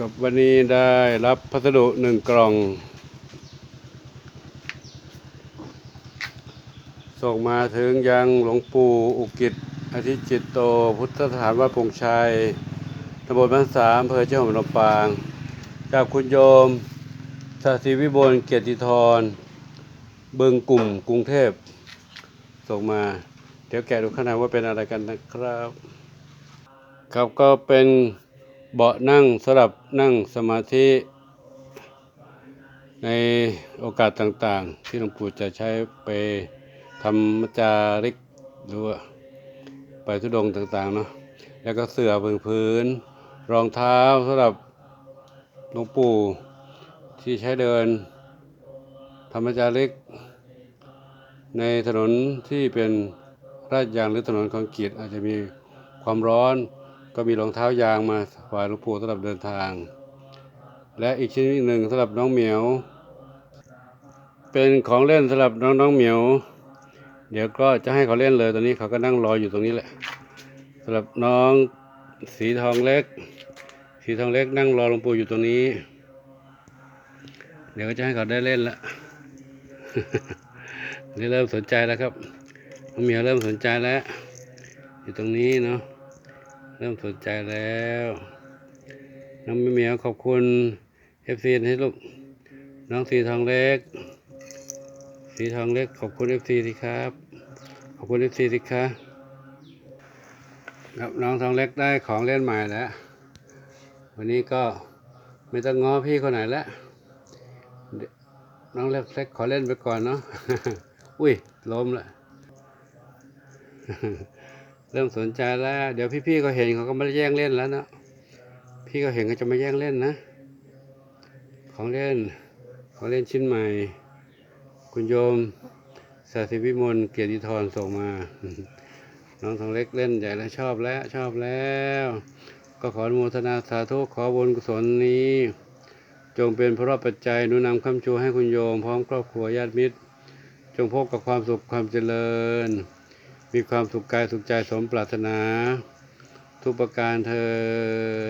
กับวันนี้ได้รับพัสดุหนึ่งกล่อง ส่งมาถึงยังหลวงปู่อุกิจอธิจิตโต พุทธสถานวัดพงชัยตำบลบ้านสามอำเภอเจ้าหอมลำปาง จากคุณโยมสศิวิบลเกียรติธรเบึงกลุ่มกรุงเทพ ส่งมา เดี๋ยวแกะดูข้างในว่าเป็นอะไรกันนะครับ ครับก็เป็น เบาะนั่งสำหรับนั่งสมาธิในโอกาสต่างๆ ที่หลวงปู่จะใช้ไปทำมจาริกหรือว่าไปทุดงต่างๆเนาะแล้วก็เสื่อพึงพื้น รองเท้าสำหรับหลวงปู่ที่ใช้เดินธรรมจาริก ในถนนที่เป็นราดยางหรือถนนคอนกรีตอาจจะมีความร้อน ก็มีรองเท้ายางมาถวายหลวงปู่สำหรับเดินทาง และอีกชิ้นหนึ่งสำหรับน้องเหมียว เป็นของเล่นสำหรับน้องน้องเหมียว เดี๋ยวก็จะให้เขาเล่นเลยตอนนี้เขาก็นั่งรออยู่ตรงนี้แหละสำหรับน้องสีทองเล็ก สีทองเล็กนั่งรอหลวงปู่อยู่ตรงนี้ เดี๋ยวก็จะให้เขาได้เล่นละนี่เริ่มสนใจแล้วครับน้องเหมียวเริ่มสนใจแล้ว อยู่ตรงนี้เนาะ เริ่มสนใจแล้วน้องเหมียวขอบคุณเอฟซีให้ลูกน้องสีทองเล็ก สีทองเล็กขอบคุณเอฟซีสิครับ ขอบคุณเอฟซีสิครับครับน้องทองเล็กได้ของเล่นใหม่แล้ว วันนี้ก็ไม่ต้องง้อพี่คนไหนแล้วน้องเล็กๆขอเล่นไปก่อนเนาะอุ้ยล้มละ เริ่มสนใจแล้ว เดี๋ยวพี่ๆก็เห็นเขาก็ไม่ได้แย่งเล่นแล้วนะพี่ก็เห็นเขาจะไม่แย่งเล่นนะ ของเล่น ของเล่นชิ้นใหม่ คุณโยมสาธิวิมลเกียรติธรส่งมา น้องทองเล็กเล่นใหญ่แล้วชอบแล้วชอบแล้ว ก็ขออนุโมทนาสาธุขอบุญกุศลนี้ จงเป็นพระปัจจัยนุนำคำชูให้คุณโยม พร้อมครอบครัวญาติมิตร จงพบกับความสุขความเจริญ มีความสุขกายสุขใจสมปรารถนา ทุกประการเทิ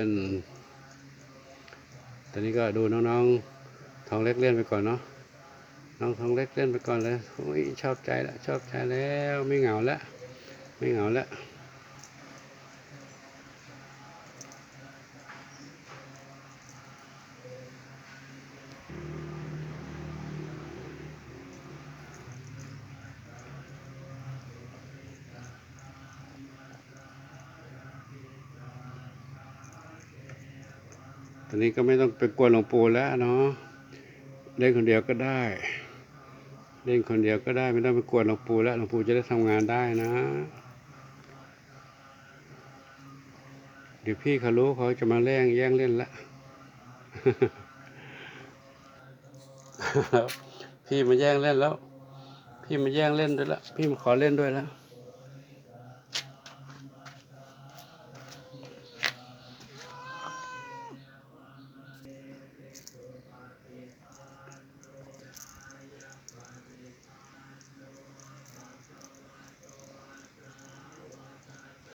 นตอนนี้ก็ดูน้องๆทองเล็กเล่นไปก่อนเนาะน้องทองเล็กเล่นไปก่อนเลยโอ้ยชอบใจแล้วชอบใจแล้วไม่เหงาแล้วไม่เหงาแล้ว อนนี้ก็ไม่ต้องไปกวนหลวงปู่แล้วเนาะเล่นคนเดียวก็ได้ เล่นคนเดียวก็ได้ไม่ต้องไปกวนหลวงปู่แล้วหลวงปู่จะได้ทำงานได้นะ เดี๋ยวพี่เขารู้เขาจะมาแย่งแย่งเล่นละพี่มาแย่งเล่นแล้ว พี่มาแย่งเล่นด้วยละพี่มาขอเล่นด้วยแล้ว